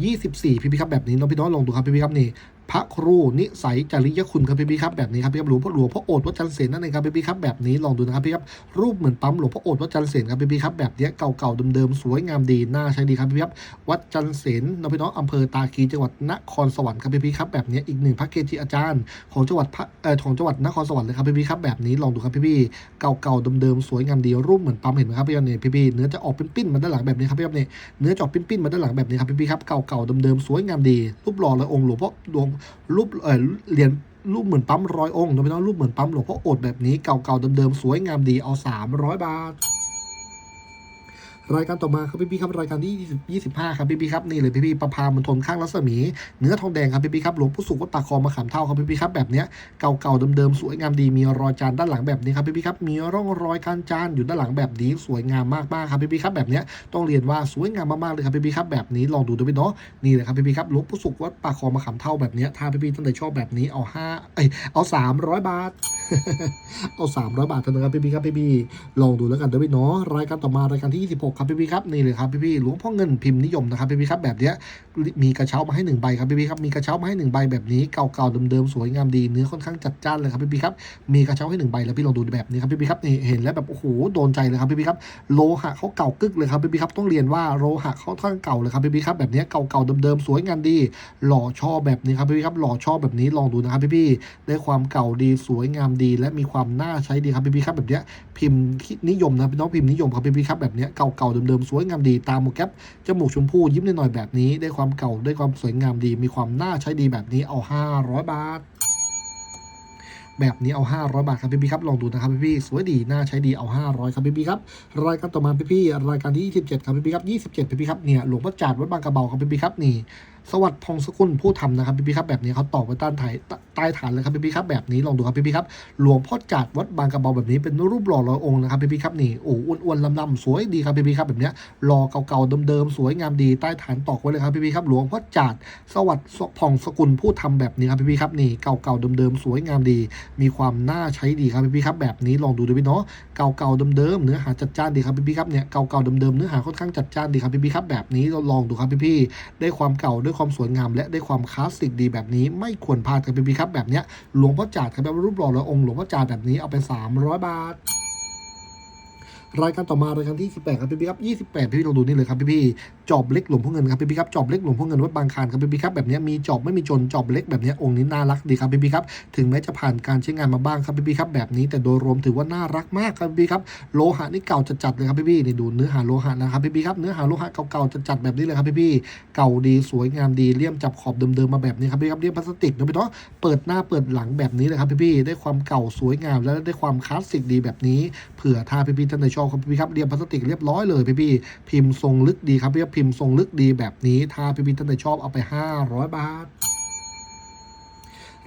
24 พี่พี่ครับแบบนี้น้องพี่น้องลงดูครับพี่พี่ครับนี่ พระครูนิสัยจริยคุณครับพี่พี่ครับแบบนี้ครับพี่ครับหลวงพ่อหลวงพ่อโอษฐ์วัดจันเสนนั่นเองครับพี่พี่ครับแบบนี้ลองดูนะครับพี่ครับรูปเหมือนปั๊มหลวงพ่อโอษฐ์วัดจันเสนครับพี่พี่ครับแบบนี้เก่าๆเดิมๆสวยงามดีน่าใช้ดีครับพี่ครับวัดจันเสนเราพี่น้องอำเภอตาคีจังหวัดนครสวรรค์ครับพี่พี่ครับแบบนี้อีกหนึ่งพระเกจิอาจารย์ของจังหวัดพระเอ่อของจังหวัดนครสวรรค์เลยครับพี่พี่ครับแบบนี้ลองดูครับพี่พี่เก่าๆเดิมๆสวยงามดีรูปเหมือนปั๊มเห็นไหมครับพี่ครับเนี่ยพี่พี่เนื้อจะออกเป็นปิ้นๆมาด้านหลังแบบนี้ครับพี่ครับเนี่ยเนื้อจอกปิ้นๆมาด้านหลังแบบนี้ครับพี่ๆครับเก่าๆเดิมๆสวยงามดีรูปหล่อเลยองค์หลวงพ่อหลวงรูปเออเหรียญรูปเหมือนปั๊มร้อยองค์นะพี่น้องรูปเหมือนปั๊มหลวงพ่ออดแบบนี้เก่าๆเดิมๆสวยงามดีเอา 300 บาท รายการต่อมาครับพี่ๆครับรายการที่25ครับพี่ๆครับนี่เลยพี่ๆประพามณฑลข้างรัศมี เนื้อทองแดงครับพี่ๆครับหลวงปู่สุขวัดปากคลองมาขามเท่าครับพี่ๆครับแบบเนี้ยเก่าๆเดิมๆสวยงามดีมีรอยจานด้านหลังแบบนี้ครับพี่ๆครับมีร่องรอยการจานอยู่ด้านหลังแบบนี้สวยงามมากๆครับพี่ๆครับแบบเนี้ยต้องเรียนว่าสวยงามมากๆเลยครับพี่ๆครับแบบนี้ลองดูด้วยพี่เนาะนี่เลยครับพี่ๆครับหลวงปู่สุขวัดปากคลองมาขามเท่าแบบเนี้ยถ้าพี่ๆท่านใดชอบแบบนี้เอาห้าเอ้ยเอา300 บาท เอา300บาทเท่านั้นครับพี่ๆครับพี่ๆลองดูแล้วกันเด้อพี่เนาะรายการต่อมารายการที่ 26ครับพี่ๆครับนี่เลยครับพี่ๆหลวงพ่อเงินพิมพ์นิยมนะครับพี่ๆครับแบบเนี้ยมีกระเช้ามาให้หนึ่งใบครับพี่ๆครับมีกระเช้ามาให้หนึ่งใบแบบนี้เก่าๆเดิมๆสวยงามดีเนื้อค่อนข้างจัดจ้านเลยครับพี่ๆครับมีกระเช้าให้หนึ่งใบแล้วพี่ลองดูแบบนี้ครับพี่ๆครับนี่เห็นแล้วแบบโอ้โหโดนใจเลยครับพี่ๆครับโลหะเขาเก่ากึกเลยครับพี่ๆครับต้องเรียนว่าโลหะเขาค่อนข้างเก่าเลยครับพี่ๆครับแบบนี้เก่าๆเดิมๆสวยงามดี หล่อชอบแบบนี้ครับพี่ๆครับหล่อชอบแบบนี้ลองดูนะครับพี่ๆได้ความเก่าดีสวยงามดี และมีความน่าใช้ดีครับพี่ๆครับแบบเนี้ยพิมพ์นิยมนะพี่น้องพิมพ์นิยมครับพี่ๆครับแบบเนี้ยเก่าาเดิมๆสวยงามดีตามโมแกปจมูกชมพูยิ้มหน่อยๆแบบนี้ได้ความเก่าได้ความสวยงามดี มีความน่าใช้ดีแบบนี้เอา 500 บาท แบบนี้เอา 500 บาทครับพี่พี่ครับลองดูนะครับพี่พี่สวยดีน่าใช้ดีเอา 500 ครับพี่พี่ครับรายการต่อมาพี่พี่รายการที่ 27 ครับพี่พี่ครับ 27พี่พี่ครับเนี่ยหลวงพ่อจาดวัดบางกระเบาครับพี่พี่ครับนี่สวัสดิ์ทองสกุลผู้ทำนะครับพี่ๆครับแบบนี้เขาตอกไว้ใต้ฐานใต้ฐานเลยครับพี่ๆครับแบบนี้ลองดูครับพี่ๆครับหลวงพ่อจาดวัดบางกระเบาแบบนี้เป็นรูปหล่อร้อยองค์นะครับพี่ๆครับนี่โอ้อ้วนๆลำๆสวยดีครับพี่ๆครับแบบนี้ยหล่อเก่าๆเดิมๆสวยงามดีใต้ฐานตอกไว้เลยครับพี่ๆครับหลวงพ่อจาดสวัสดิ์ทองสกุลผู้ทำแบบนี้ครับพี่ๆครับนี่เก่าๆเดิมๆสวยงามดี มีความน่าใช้ดีครับพี่ๆครับแบบนี้ลองดูดูพี่เนาะเก่าๆเดิมๆเนื้อหาจัดจ้านดีครับพี่ๆครับเนี่ยเก่าๆเดิมๆเนื้อหาค่อนข้างจัดจ้านดีครับพี่ๆครับแบบนี้เราลองดูครับพี่ๆได้ความเก่าด้วยความสวยงาม และได้ความคลาสสิกดีแบบนี้ ไม่ควรพลาดครับพี่ครับแบบเนี้ยหลวงพ่อจาดครับแบบรูปหล่อและองค์หลวงพ่อจาดแบบนี้เอาไป 300 บาท รายการต่อมารายการที่18ครับพี่พี่ครับ 28 พี่พี่ลองดูนี่เลยครับพี่พี่จอบเล็กหลวงพ่อเงินครับพี่พี่ครับจอบเล็กหลวงพ่อเงินวัดบางคานครับพี่พี่ครับแบบนี้มีจอบไม่มีจนจอบเล็กแบบนี้องค์นี้น่ารักดีครับพี่พี่ครับถึงแม้จะผ่านการใช้งานมาบ้างครับพี่พี่ครับแบบนี้แต่โดยรวมถือว่าน่ารักมากครับพี่พี่ครับโลหะนี่เก่าจัดๆเลยครับพี่พี่นี่ดูเนื้อหาโลหะนะครับพี่พี่ครับเนื้อหาโลหะเก่าๆจัดๆแบบนี้เลยครับพี่พี่เก่าดีสวยงามดีเลี่ยมจับขอบเดิมๆมาแบบนี้ครับพี่ครับเลี่ยมพลาสติกนะพี่เนาะเปิดหน้าเปิดหลังแบบนี้เลยครับพี่พี่ได้ความเก่าสวยงามและได้ความคลาสสิกดีแบบนี้เผื่อถ้าพี่พี่ท่านใดชอครับพี่ครับเรียมพลาสติกเรียบร้อยเลยพี่พี่พิมพ์ทรงลึกดีครับพี่พิมพ์ทรงลึกดีแบบนี้ถ้าพี่พี่ท่านใดชอบเอาไป 500 บาท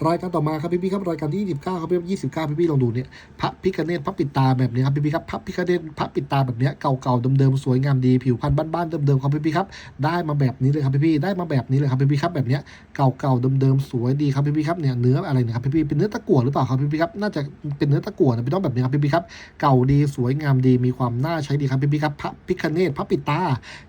รายการต่อมาครับพี่พี่ครับรายการที่ 29 ครับพี่พี่29พี่พี่ลองดูเนี่ยพระพิคเนตพระปิดตาแบบนี้ครับพี่พี่ครับพระพิคเนตพระปิดตาแบบเนี้ยเก่าๆเดิมๆสวยงามดีผิวพรรณบ้านๆเดิมๆครับพี่พี่ครับได้มาแบบนี้เลยครับพี่พี่ได้มาแบบนี้เลยครับพี่พี่ครับแบบเนี้ยเก่าๆเดิมๆสวยดีครับพี่พี่ครับเนี่ยเนื้ออะไรนะครับพี่พี่เป็นเนื้อตะกั่วหรือเปล่าครับพี่พี่ครับน่าจะเป็นเนื้อตะกั่วนะพี่ต้องแบบนี้ครับพี่พี่ครับเก่าดีสวยงามดีมีความน่าใช้ดีครับพี่พี่ครับพระพิคเนตพระปิดตา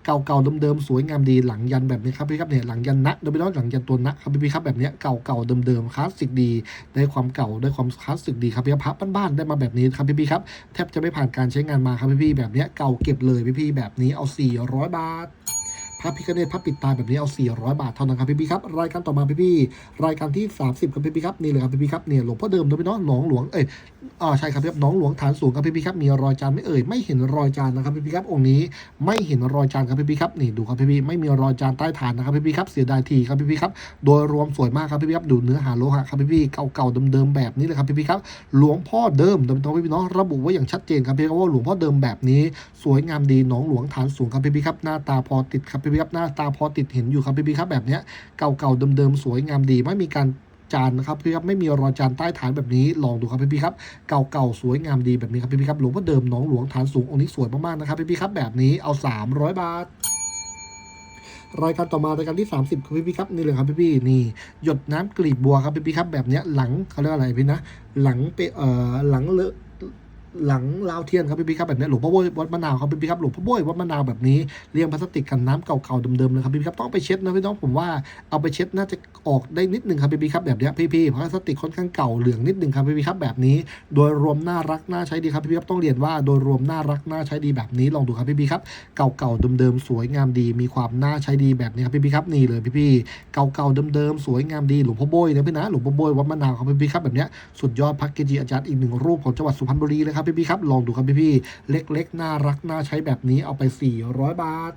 เก่าๆเดิมๆสวยงามดีหลังยันแบบนี้ครับพี่ครับเนี่ยหลังยันนะโดยไม่ต้องหลังยันตัวนะครับพี่พี่ครับแบบเนี้ยเก่าๆเดิมๆคลาสสิกดี ได้ความเก่าได้ความคลาสสิกดีครับพี่พับพระบ้านๆได้มาแบบนี้ครับพี่พี่ครับแทบจะไม่ผ่านการใช้งานมาครับพี่พี่แบบเนี้ยเก่าเก็บเลยพี่พี่แบบนี้เอา 400 บาท ระพิคเนตพระปิดตาแบบนี้เอา 400 บาทเท่านั้นครับพี่พี่ครับรายการต่อมาพี่พี่รายการที่ 30ครับพี่พี่ครับนี่เลยครับพี่พี่ครับเนี่ยหลวงพ่อเดิมนะพี่เน้องหนองหลวงเอ้ยอ่าใช่ครับพี่ครับหนองหลวงฐานสูงครับพี่พี่ครับมีรอยจานไม่เอ่ยไม่เห็นรอยจานนะครับพี่พี่ครับองค์นี้ไม่เห็นรอยจานครับพี่พี่ครับนี่ดูครับพี่พี่ไม่มีรอยจานใต้ฐานนะครับพี่พี่ครับเสียดายทีครับพี่พี่ครับโดยรวมสวยมากครับพี่พี่ครับดูเนื้อหาโลหะครับพี่พี่เก่าๆเดิมๆแบบนี้เลยครับพี่พี่ครับหลวงพ่อเดิมเดิมตรงพี่พี่น้องระบุไว้อย่างชัดเจนครับพี่ครับว่าหลวงพ่อเดิมแบบนี้ สวยงามดีหนองหลวงฐานสูงครับพี่พี่ครับหน้าตาพอติดครับพี่พี่ครับหน้าตาพอติดเห็นอยู่ครับพี่พี่ครับแบบเนี้ยเก่าๆเดิมๆสวยงามดีไม่มีการจานนะครับพี่ครับไม่มีรอยจานใต้ฐานแบบนี้ลองดูครับพี่พี่ครับเก่าๆสวยงามดีแบบนี้ครับพี่พี่ครับหลวงพ่อเดิมหนองหลวงฐานสูงองค์นี้สวยมากๆนะครับพี่พี่ครับแบบนี้เอา 300 บาทรายการต่อมารายการที่ 30ครับพี่พี่ครับนี่เลยครับพี่พี่นี่หยดน้ำกลีบบัวครับพี่พี่ครับแบบเนี้ยหลังเขาเรียกอะไรพี่นะ หลังไปเอ่อหลังเลอะ หลังลาวเทียนครับพี่พี่ครับแบบนี้หลวงพ่อโบ้ยวัดมะนาวครับพี่พี่ครับหลวงพ่อโบ้ยวัดมะนาวแบบนี้เรียงพลาสติกกันน้ำเก่าๆเดิมๆเลยครับพี่พี่ครับต้องไปเช็ดนะพี่น้องผมว่าเอาไปเช็ดน่าจะออกได้นิดหนึ่งครับพี่พี่ครับแบบนี้พี่พี่พลาสติกค่อนข้างเก่าเหลืองนิดหนึ่งครับพี่พี่ครับแบบนี้ โดยรวมน่ารักน่าใช้ดีครับพี่พี่ครับต้องเรียนว่าโดยรวมน่ารักน่าใช้ดีแบบนี้ลองดูครับพี่พี่ครับเก่าๆเดิมๆสวยงามดี มีความน่าใช้ดีแบบนี้ครับพี่พี่ครับนี่เลยพี่พี่เก่าๆเดิมๆสวยงามดีหลวงพ่อโบยนะพี่นะหลวงพ่อโบยวัดมะนาวครับพี่พี่ครับแบบนี้สุดยอดพักเกจิอาจารย์อีกหนึ่งรูปของจังหวัดสุพรรณบุรีเลยครับพี่พี่ครับ ลองดูครับพี่พี่เล็ก ๆ น่ารักน่าใช้แบบนี้เอาไป 400 บาท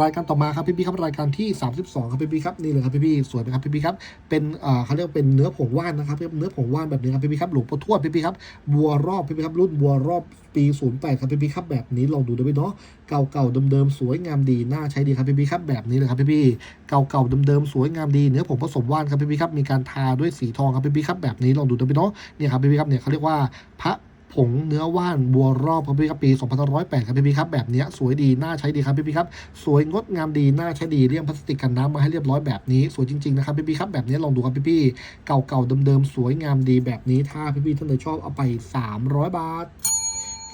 รายการต่อมาครับพี่พี่ครับรายการที่ 32 ครับพี่พี่ครับนี่เลยครับพี่พี่สวยไหมครับพี่พี่ครับเป็นเขาเรียกว่าเป็นเนื้อผงว่านนะครับเนื้อผงว่านแบบนี้ครับพี่พี่ครับหลวงปู่ทวดพี่พี่ครับบัวรอบพี่พี่ครับรุ่นบัวรอบปี 08 ครับพี่พี่ครับแบบนี้ลองดูด้วยเนาะเก่าๆเดิมๆสวยงามดีน่าใช้ดีครับพี่พี่ครับแบบนี้เลยครับพี่พี่เก่าๆเดิมๆสวยงามดีเนื้อผงผสมว่านครับพี่พี่ครับมีการทาด้วยสีทองครับพี่พี่ครับแบบนี้ลองดูด้วยเนาะเนี่ยครับพี่พี่ครับเนี่ยเขาเรียกว่าพระ ผงเนื้อว่านบัวรอบครับพี่ครับปี2508ครับพี่ครับแบบนี้สวยดีน่าใช้ดีครับพี่ครับสวยงดงามดีน่าใช้ดีเลี่ยมพลาสติกกันน้ำมาให้เรียบร้อยแบบนี้สวยจริงๆนะครับพี่ครับแบบนี้ลองดูครับพี่เก่าๆเดิมๆสวยงามดีแบบนี้ถ้าพี่ๆท่านใดชอบเอาไป 300 บาท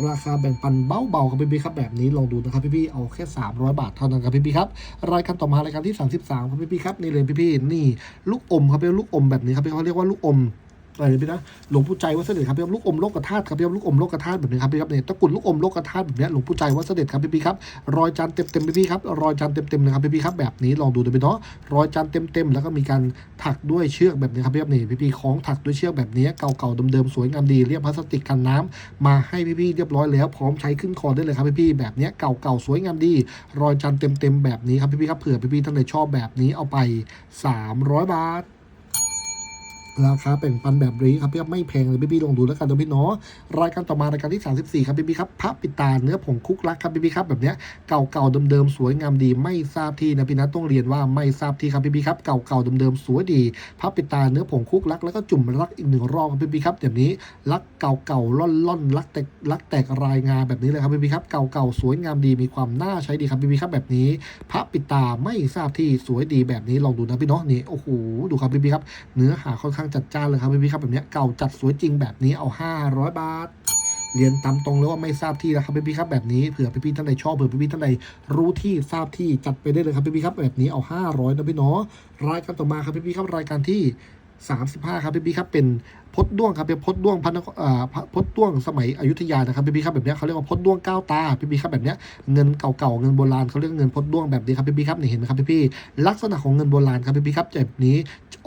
ราคาแบ่งปันเบาๆครับพี่ๆครับแบบนี้ลองดูนะครับพี่ๆเอาแค่ 300 บาทเท่านั้นครับพี่ๆครับรายการต่อมารายการที่ 33ครับพี่ๆครับนี่เลยพี่ๆนี่ลูกอมครับพี่ลูกอมแบบนี้ครับพี่เขาเรียกว่าลูกอม อะไรพี่นะหลวงปู่ใจวัดเสด็จครับพี่ครับลูกอมโลกธาตุครับพี่ครับลูกอมโลกธาตุแบบนี้ครับพี่ครับเนี่ยตะกุดลูกอมโลกธาตุแบบนี้หลวงปู่ใจวัดเสด็จครับพี่พี่ครับรอยจานเต็มเต็มพี่พี่ครับรอยจานเต็มเต็มๆเลยครับพี่พี่ครับแบบนี้ลองดูดูไปเนาะรอยจานเต็มเต็มแล้วก็มีการถักด้วยเชือกแบบนี้ครับพี่ครับนี่พี่พี่ของถักด้วยเชือกแบบนี้เก่าๆเดิมๆสวยงามดีเรียบพลาสติกกันน้ำมาให้พี่พี่ๆเรียบร้อยแล้วพร้อมใช้ขึ้นคอได้เลยครับพี่พี่แบบนี้เก่าๆสวยงามดี รอยจานเต็มเต็มๆแบบนี้ครับพี่พี่ครับเผื่อพี่พี่ท่านใดชอบแบบนี้เอาไป 300 บาท ราคาแบ่งปันแบบนี้ครับพี่ไม่แพงเลยพี่พี่ๆลองดูแล้วกันนะพี่เนาะรายการต่อมารายการที่ 34 ครับพี่พี่ๆครับพระปิตาเนื้อผงคุกลักครับพี่พี่ๆครับแบบเนี้ยเก่าๆเดิมๆสวยงามดีไม่ทราบที่นะพี่นะต้องเรียนว่าไม่ทราบที่ครับพี่พี่ๆครับเก่าๆเดิมๆสวยดีพระปิตาเนื้อผงคุกลัก แล้วก็จุ่มรักอีกหนึ่งรอบครับพี่พี่ๆครับแบบนี้ลักเก่าๆล่อนๆลักแตกลักแตกรายงานแบบนี้เลยครับพี่พี่ๆครับเก่าๆสวยงามดีมีความน่าใช้ดีครับพี่พี่ๆครับแบบนี้ พระปิตาไม่ทราบที่สวยดีแบบนี้ลองดูนะพี่เนาะนี่โอ้โหดูครับพี่พี่ๆครับเนื้อหาค่อนข้างจัดจ้านเลยครับพี่พี่ๆครับแบบนี้เก่าจัดสวยจริงแบบนี้เอา 500 บาทเรียนตามตรงเลยว่าไม่ทราบที่นะครับพี่พี่ครับแบบนี้เผื่อพี่พี่ท่านใดชอบเผื่อพี่พี่ท่านใดรู้ที่ทราบที่จัดไปได้เลยครับพี่พี่ครับแบบนี้เอา 500นะพี่เนาะรายการต่อมาครับพี่พี่ครับรายการที่ 35 ครับพี่พี่ครับเป็น พดด้วงครับเป็นพดด้วงพันนครอ่าพดด้วงสมัยอยุธยานะครับพี่ๆครับแบบนี้เขาเรียกว่าพดด้วงก้าวตาพี่ๆครับแบบนี้เงินเก่าๆเงินโบราณเขาเรียกเงินพดด้วงแบบนี้ครับพี่ๆครับนี่เห็นไหมครับพี่ๆลักษณะของเงินโบราณครับพี่ๆครับแบบนี้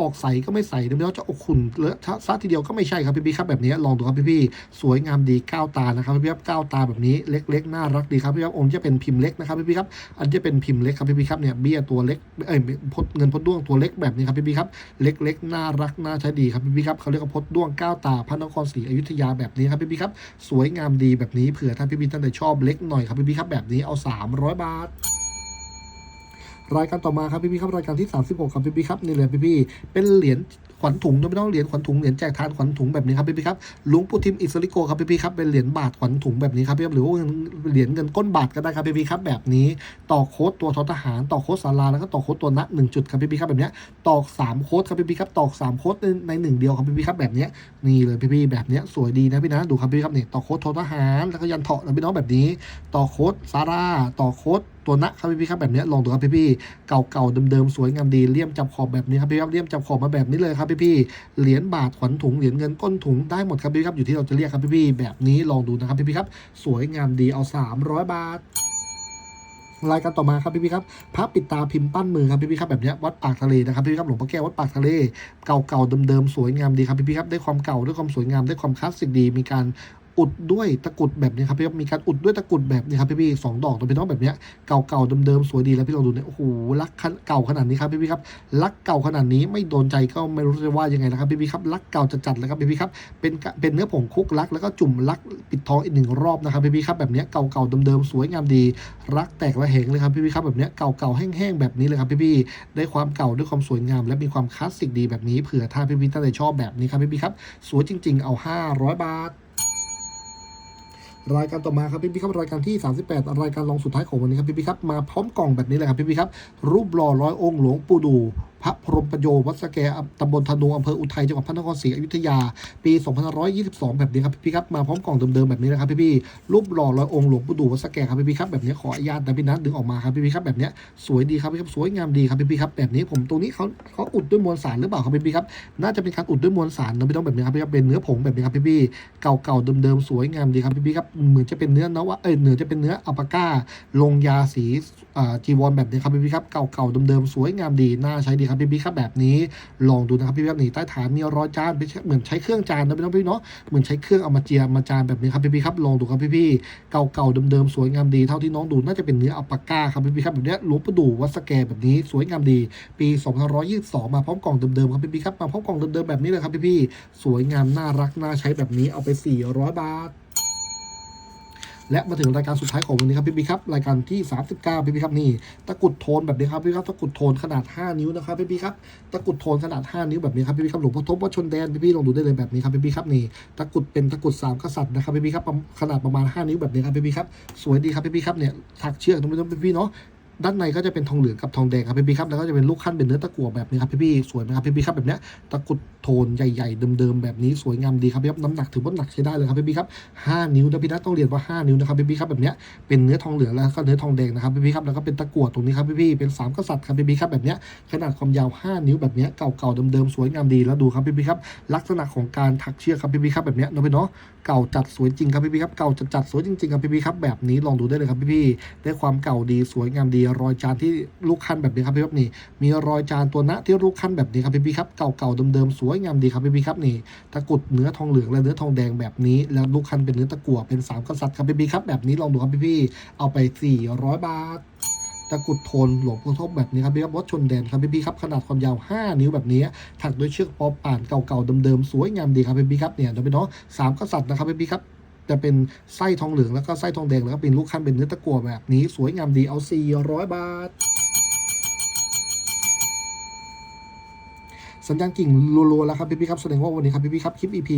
ออกใสก็ไม่ใสไม่ว่าจะออกขุ่นเลอะซะทีเดียวก็ไม่ใช่ครับพี่ๆครับแบบนี้ลองดูครับพี่ๆสวยงามดีก้าวตานะครับพี่ๆครับก้าวตาแบบนี้เล็กๆน่ารักดีครับพี่ๆครับองค์จะเป็นพิมพ์เล็กนะครับพี่ๆครับอันจะเป็นพิมพ์เล็กครับพี่ๆครับเนี่ยเบี้ยตัวเล็กเอ้ยพดเงินพดด้วงตัวเล็กแบบนี้ครับพี่ๆครับเล็กๆน่ารักน่าใช้ดีครับพี่ๆครับเขาเรียกว่าพดด้วงก้าวตาพระนครศรีอยุธยาแบบนี้ครับพี่ๆครับ สวยงามดีแบบนี้เผื่อท่านพี่ๆท่านใดชอบเล็กหน่อยครับพี่ๆครับแบบนี้เอา 300 บาทรายการต่อมาครับพี่พี่ครับรายการที่ 36 ครับพี่พี่ครับนี่เลยพี่พี่เป็นเหรียญ ขวัญถุงไม่ต้องเหรียญขวัญถุงเหรียญแจกทานขวัญถุงแบบนี้ครับพี่ๆครับหลวงปู่ทิมอิสริโกครับพี่ๆครับเป็นเหรียญบาทขวัญถุงแบบนี้ครับพี่ๆหรือว่าเหรียญเงินก้นบาทก็ได้ครับพี่ๆครับแบบนี้ต่อโค้ดตัวทอทหารต่อโค้ดสาราแล้วก็ต่อโค้ดตัวนักหนึ่งจุดครับพี่ๆครับแบบนี้ตอกสามโค้ดครับพี่ๆครับตอกสามโค้ดในหนึ่งเดียวครับพี่ๆครับแบบนี้นี่เลยพี่ๆแบบนี้สวยดีนะพี่นะดูครับพี่ครับนี่ต่อโค้ดทอทหารแล้วก็ยันเถาะนะพี่น้องแบบนี้ ต่อโค้ดซาร่าต่อโค้ดตัวนะครับพี่ๆครับแบบนี้ลองดูครับพี่ๆเก่าๆเดิมๆสวยงามดีเลี่ยมจับขอบแบบนี้ครับพี่ครับเลี่ยมจับขอบมาแบบนี้เลยครับพี่ๆเหรียญบาทขวัญถุงเหรียญเงินก้นถุงได้หมดครับพี่ครับอยู่ที่เราจะเรียกครับพี่ๆแบบนี้ลองดูนะครับพี่ๆครับ สวยงามดีเอา 300 บาทรายการต่อมาครับพี่พี่ครับพระปิดตาพิมพ์ปั้นมือครับพี่พี่ครับแบบนี้วัดปากทะเลนะครับพี่พี่ครับหลวงพ่อแก้ววัดปากทะเล เก่าๆเดิมๆสวยงามดีครับพี่พี่ครับได้ความเก่าได้ความสวยงามได้ความคลาสสิกดี มีการ อุดด้วยตะกุดแบบนี้ครับพี่มีการอุดด้วยตะกุดแบบนี้ครับพี่พี่สองดอกตัวพี่น้องแบบเนี้ยเก่าๆเดิมๆสวยดีแล้วพี่ลองดูเนี่ยโอ้โหรักเก่าขนาดนี้ครับพี่พี่ครับรักเก่าขนาดนี้ไม่โดนใจก็ไม่รู้จะว่ายังไงนะครับพี่พี่ครับรักเก่าจัดๆแล้วครับพี่พี่ครับเป็นเป็นเนื้อผงคลุกรัก แล้วก็จุ่มรักปิดท้องอีกหนึ่งรอบนะครับพี่พี่ครับแบบเนี้ยเก่าๆเดิมๆสวยงามดี รักแตกระเหงเลยครับพี่พี่ครับแบบเนี้ยเก่าๆแห้งๆแบบนี้เลยครับพี่พี่ได้ความเก่าด้วยความสวยงาม และมีความคลาสสิกดีแบบนี้เผื่อถ้าพี่พี่ท่านใดชอบแบบนี้ครับพี่พี่ครับสวยจริง ๆเอา 500 บาท รายการต่อมาครับพี่พี่ครับรายการที่ 38 รายการรองสุดท้ายของวันนี้ครับพี่พี่ครับมาพร้อมกล่องแบบนี้เลยครับพี่พี่ครับรูปหล่อร้อยองค์หลวงปู่ดู พระพรหมประโยวัดสแกตำบลธนูอำเภออุทัยจังหวัดพระนครศรีอยุธยา ปี 2522 แบบนี้ครับพี่ครับมาพร้อมกล่องเดิมๆแบบนี้นะครับพี่พี่รูปหล่อร้อยองค์หลวงปู่ดูวัดสแกครับพี่พี่ครับแบบนี้ขออนุญาตนะพี่นัทดึงออกมาครับพี่พี่ครับแบบนี้สวยดีครับพี่ครับสวยงามดีครับพี่พี่ครับแบบนี้ผมตรงนี้เขาเขาอุดด้วยมวลสารหรือเปล่าครับพี่พี่ครับน่าจะเป็นการอุดด้วยมวลสารนะไม่ต้องแบบนี้ครับพี่ครับเป็นเนื้อผงแบบนี้ครับพี่พี่เก่าๆเดิมๆสวยงามดีครับพี่ครับเหมือนจะเป็นเนื้อนวะเอ้ยเหนือจะเป็นเนื้ออัลปาก้าลงยาสีจีวรแบบนี้ครับพี่พี่ครับเก่าๆเดิมๆสวยงามดีน่าใช้ดีครับพี่พี่ครับแบบนี้ลองดูนะครับพี่พี่ครับนี่ใต้ฐานมีรอยจานเหมือนใช้เครื่องจานนะพี่น้องพี่เนาะเหมือนใช้เครื่องเอามาเจียมาจานแบบนี้ครับพี่พี่ครับลองดูครับพี่พี่เก่าๆเดิมๆสวยงามดีเท่าที่น้องดูน่าจะเป็นเนื้ออัลปาก้าครับพี่พี่ครับแบบเนี้ยหลวงปู่ดูวัดสแกแบบนี้สวยงามดี ปี2522 มาพร้อมกล่องเดิมๆครับพี่พี่ครับมาพร้อมกล่องเดิมๆแบบนี้เลยครับพี่พี่สวยงามน่ารักน่าใช้แบบนี้เอาไป 400 บาท และมาถึงรายการสุดท้ายของวันนี้ครับพี่พีครับรายการที่ 39พี่พีครับนี่ตะกุดโทนแบบนี้ครับพี่ครับตะกุดโทนขนาด 5 นิ้วนะครับพี่พีครับตะกุดโทนขนาด 5 นิ้วแบบนี้ครับพี่พีครับหลวงพ่อทบวัดชนแดนพี่พีลองดูได้เลยแบบนี้ครับพี่พีครับนี่ตะกุดเป็นตะกุดสามกษัตริย์นะครับพี่พีครับขนาดประมาณ 5 นิ้วแบบนี้ครับพี่พีครับสวยดีครับพี่พีครับเนี่ยถักเชือกตรงนี้ต้องพี่พีเนาะด้านในก็จะเป็นทองเหลืองกับทองแดงครับพี่พี่ครับแล้วก็จะเป็นลูกขั้นเป็นเนื้อตะกั่วแบบนี้ครับพี่พี่สวยไหมครับพี่พี่ครับแบบเนี้ยตะกุดโทนใหญ่ๆ เดิมๆ แบบนี้สวยงามดีครับพี่ครับน้ำหนักถือว่าหนักใช้ได้เลยครับพี่พี่ครับห้านิ้วนะพี่นะต้องเรียนว่าห้านิ้วนะครับพี่พี่ครับแบบเนี้ยเป็นเนื้อทองเหลืองแล้วก็เนื้อทองแดงนะครับพี่พี่ครับแล้วก็เป็นตะกั่วตรงนี้ครับพี่พี่เป็นสามกษัตริย์ครับพี่พี่ครับแบบเนี้ยขนาดความยาว 5 นิ้วแบบเนี้ยเก่าๆเดิมๆสวยงามดีแล้วดูครับพี่พี่ครับลักษณะของการถักเชือกครับพี่พี่ครับแบบเนี้ยเนาะพี่เนาะเก่าจัดสวยจริงครับพี่พี่ครับเก่าจัดจัดสวยจริงๆครับพี่พี่ครับแบบนี้ลองดูได้เลยครับพี่พี่ได้ความเก่าดีสวยงามดีรอยจานที่ลูกคันแบบนี้ครับพี่ครับนี่มีรอยจานตัวนะที่ลูกคันแบบนี้ครับพี่พี่ครับเก่าๆเดิมๆสวยยงามดีครับพี่พี่ครับนี่ตะกุดเนื้อทองเหลืองและเนื้อทองแดงแบบนี้ แล้วลูกคันเป็นเนื้อตะกั่วเป็นสามกษัตริย์ครับพี่พี่ครับแบบนี้ลองดูครับพี่พี่เอาไป 400 บาทตะกุดโทนหลวงพ่อทบแบบนี้ครับพี่ครับวัดชนแดนครับพี่พี่ครับขนาดความยาว 5 นิ้วแบบนี้ถักด้วยเชือกปอป่านเก่าๆเดิมๆสวยงามดีครับพี่พี่ครับเนี่ยเดี๋ยวไปเนาะสามกษัตริย์นะครับพี่พี่ครับจะเป็นไส้ทองเหลืองแล้วก็ไส้ทองแดงแล้วก็เป็นลูกคันเป็นเนื้อตะกั่วแบบนี้ สวยงามดีเอา 400 บาท สัญญาณกิ่งรัวๆแล้วครับพี่พี่ครับแสดงว่าวันนี้ครับพี่พี่ครับคลิป EP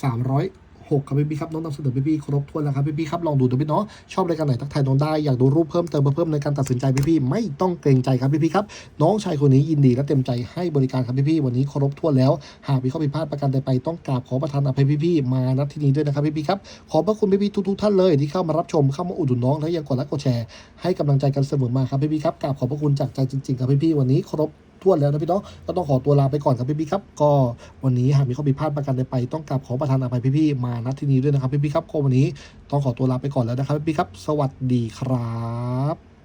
1,306ครับพี่พี่ครับน้องนำเสนอพี่พี่ครบถ้วนแล้วครับพี่พี่ครับลองดูดูพี่เนาะชอบรายการไหนทักทายน้องได้อยากดูรูปเพิ่มเติมเพิ่มในการตัดสินใจพี่พี่ไม่ต้องเกรงใจครับพี่พี่ครับน้องชายคนนี้ยินดีและเต็มใจให้บริการครับพี่พี่วันนี้ครบถ้วนแล้ว หากมีข้อผิดพลาดประการใดไปต้องกราบขอประทานอภัยพี่พี่มาณที่นี้ด้วยนะครับพี่พี่ครับขอบพระคุณพี่พี่ทุกๆท่านเลยที่เข้ามารับชมเข้ามาอุดหนุนน้องและยังกดไลค์กดแชร์ให้กำลังใจกันเสมอมาครับพี่พี่ครับกราบขอบพระคุณจากใจจริงๆครับพี่พี่วันนี้ครบ ถ้วนแล้วนะพี่น้องก็ต้องขอตัวลาไปก่อนครับพี่พี่ครับ ก็วันนี้หากมีข้อผิดพลาดประการใดไป ต้องกราบขอประทานอภัยพี่พี่มาณที่นี้ด้วยนะครับพี่พี่ครับก็วันนี้ต้องขอตัวลาไปก่อนแล้วนะครับพี่พี่ครับ สวัสดีครับ